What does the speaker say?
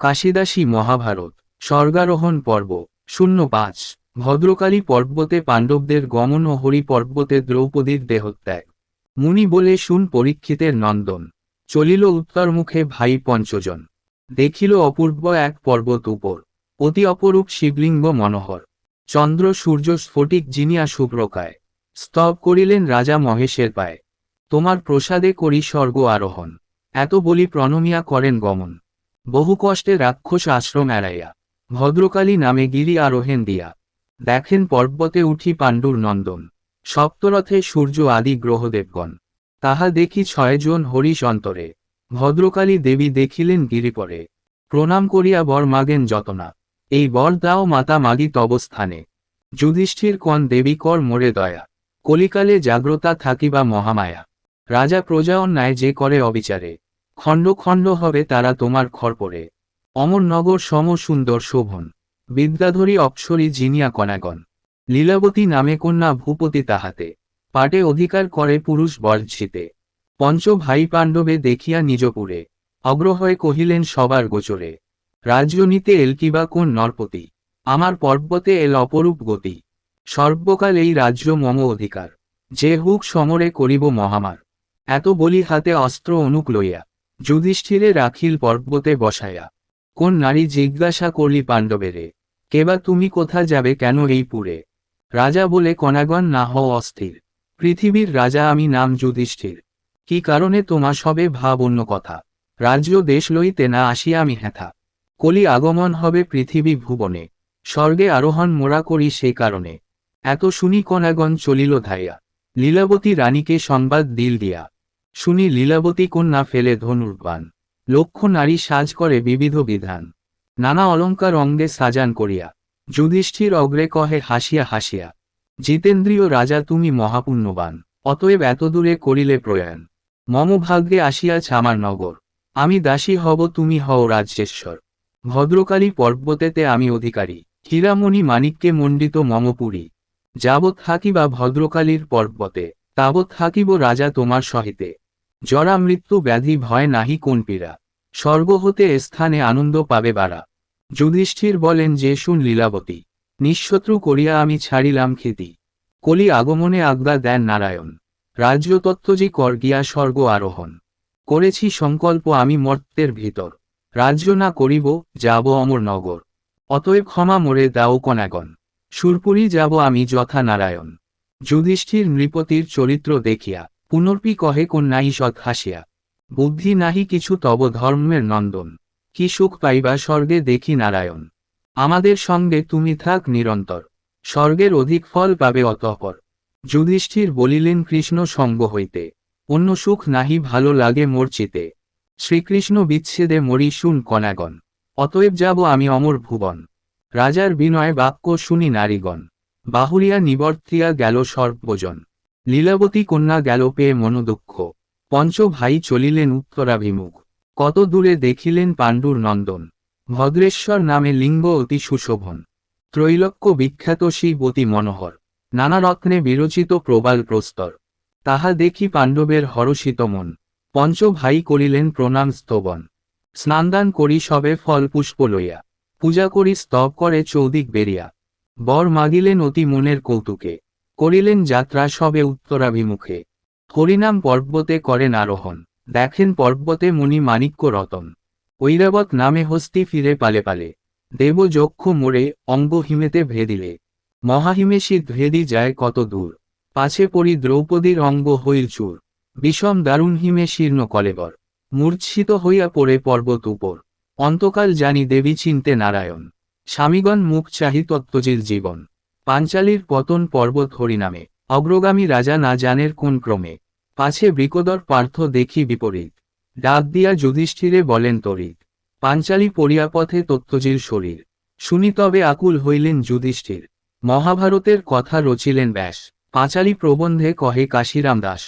কাশিদাসী মহাভারত, স্বর্গারোহণ পর্ব, শূন্য পাঁচ, ভদ্রকালী পর্বতে পাণ্ডবদের গমন ও হরি পর্বতে দ্রৌপদীর দেহত্যাগ। মুনি বলে শুন পরীক্ষিতের নন্দন। চলিল উত্তরমুখে ভাই পঞ্চজন। দেখিল অপূর্ব এক পর্বত উপর। অতি অপরূপ শিবলিঙ্গ মনোহর। চন্দ্র, সূর্য, স্ফটিক জিনিয়া শুভ্রকায়। স্তব করিলেন রাজা মহেশের পায়। তোমার প্রসাদে করি স্বর্গ আরোহণ। এত বলি প্রণমিয়া করেন গমন। বহু কষ্টে রাক্ষস আশ্রম এড়াইয়া, ভদ্রকালী নামে গিরি আরোহেন দিয়া। দেখেন পর্বতে উঠি পাণ্ডুর নন্দন, সপ্তরথে সূর্য আদি গ্রহদেবগণ। তাহা দেখি ছয়জন হরিশ অন্তরে, ভদ্রকালী দেবী দেখিলেন গিরিপরে প্রণাম করিয়া বর মাগেন যতনা, এই বর দাও মাতা মাগি তব স্থানে। যুধিষ্ঠির কন দেবী কর মোরে দয়া, কলিকালে জাগ্রতা থাকিবা মহামায়া। রাজা প্রজা অন্যায় যে করে অবিচারে। খণ্ড খণ্ড হবে তারা তোমার খরপরে অমরনগর সম সুন্দর শোভন। বিদ্যাধরী অক্ষরী জিনিয়া কনাগণ। লীলাবতী নামে কন্যা ভূপতি তাহাতে। পাটে অধিকার করে পুরুষ বর্জিতে। পঞ্চ ভাই পাণ্ডবে দেখিয়া নিজপুরে। অগ্রহয়ে কহিলেন সবার গোচরে। রাজ্য নিতে এলকিবা কোন নরপতি? আমার পর্বতে এল অপরূপ গতি। সর্বকাল এই রাজ্য মম অধিকার। যে হুক সমরে করিব মহামার। এত বলি হাতে অস্ত্র অনুক লইয়া। যুধিষ্ঠিরে রাখিল পর্বতে বসায়া। কোন নারী জিজ্ঞাসা করলি পাণ্ডবেরে, কেবা তুমি কোথা যাবে কেন এই পুরে? রাজা বলে, কনাগণ না হও অস্থির। পৃথিবীর রাজা আমি নাম যুধিষ্ঠির। কি কারণে তোমা সবে ভাব অন্য কথা? রাজ্য দেশ লইতে না আসিয়া আমি হেথা। কলি আগমন হবে পৃথিবী ভুবনে। স্বর্গে আরোহণ মোরা করি সেই কারণে। এত শুনি কনাগণ চলিল ধাইয়া। লীলাবতী রানীকে সংবাদ দিল দিয়া। শুনি লীলাবতী কন্যা ফেলে ধনুর্বাণ। লক্ষ নারী সাজ করে বিবিধ বিধান। নানা অলঙ্কার অঙ্গে সাজান করিয়া। যুধিষ্ঠির অগ্রে কহে হাসিয়া হাসিয়া, জিতেন্দ্রীয় রাজা, তুমি মহাপুণ্যবান। অতএব এতদূরে করিলে প্রয়াণ। মম ভাগ্যে আসিয়াছ আমার নগর। আমি দাসী হব, তুমি হও রাজ্যেশ্বর ভদ্রকালী পর্বতেতে আমি অধিকারী। হীরামণি মানিককে মণ্ডিত মমপুরী। যাবৎ থাকিবা ভদ্রকালীর পর্বতে, তাবৎ থাকিব রাজা তোমার সহিতে। জরা মৃত্যু ব্যাধি ভয় নাহি কোন পীড়া। স্বর্গ হতে স্থানে আনন্দ পাবে বাড়া যুধিষ্ঠির বলেন যে শুন লীলাবতী, নিঃশত্রু করিয়া আমি ছাড়িলাম খেতি। কলি আগমনে আজ্ঞা দেন নারায়ণ। রাজ্যতত্ত্বজি কর গিয়া স্বর্গ আরোহণ। করেছি সংকল্প আমি মর্তের ভিতর। রাজ্য না করিব, যাব অমর নগর। অতএব ক্ষমা মোরে দাও কনাগণ। সুরপুরি যাব আমি যথা নারায়ণ। যুধিষ্ঠির নৃপতির চরিত্র দেখিয়া পুনর্পি কহে কোন কন্যাই সৎ হাসিয়া, বুদ্ধি নাহি কিছু তব ধর্মের নন্দন, কি সুখ পাইবা স্বর্গে দেখি নারায়ণ, আমাদের সঙ্গে তুমি থাক নিরন্তর, স্বর্গের অধিক ফল পাবে অতঃপর, যুধিষ্ঠির বলিলেন কৃষ্ণ সঙ্গ হইতে, অন্য সুখ নাহি ভালো লাগে মোর চিতে, শ্রীকৃষ্ণ বিচ্ছেদে মরি শুন কনাগণ, অতএব যাব আমি অমর ভুবন, রাজার বিনয় বাক্য শুনি নারীগণ বাহুরিয়া নিবর্তিয়া গেল সর্বজন। লীলাবতী কন্যা গেল পেয়ে মনোদুঃখ। পঞ্চ ভাই চলিলেন উত্তরাভিমুখ। কত দূরে দেখিলেন পাণ্ডুর নন্দন। ভদ্রেশ্বর নামে লিঙ্গ অতি সুশোভন। ত্রৈলক্য বিখ্যাত শিব অতি মনোহর। নানা রত্নে বিরচিত প্রবাল প্রস্তর। তাহা দেখি পাণ্ডবের হরষিত মন। পঞ্চ ভাই করিলেন প্রণাম স্তবন। স্নানদান করি সবে ফল পুষ্প লইয়া। পূজা করি স্তব করে চৌদিক বেরিয়া। বর মাগিলেন অতি মনের কৌতুকে। করিলেন যাত্রা সবে উত্তরাভিমুখে। হরিনাম পর্বতে করেন আরোহণ। দেখেন পর্বতে মুনি মাণিক্য রতন ঐরাবত নামে হস্তি ফিরে পালে পালে। দেব যক্ষ মোড়ে অঙ্গ হিমেতে ভেদিলে। মহাহিমেশী ভেদি যায় কত দূর। পাছে পড়ি দ্রৌপদীর অঙ্গ হইল চুর। বিষম দারুণ হিমে শীর্ণ কলেবর। মূর্ছিত হইয়া পড়ে পর্বত উপর। অন্তকাল জানি দেবী চিনতে নারায়ণ। স্বামীগণ মুখ চাহি তত্ত্বজির জীবন। পাঞ্চালীর পতন পর্বত হরিনামে। অগ্রগামী রাজা না জানের কোন ক্রমে। পাছে বৃকদর পার্থ দেখি বিপরীত। ডাক দিয়া যুধিষ্ঠিরে বলেন তরিত, পাঞ্চালী পরিয়াপথে তত্ত্বজির শরীর। শুনি তবে আকুল হইলেন যুধিষ্ঠির। মহাভারতের কথা রচিলেন ব্যাস। পাঁচালী প্রবন্ধে কহে কাশিরাম দাস।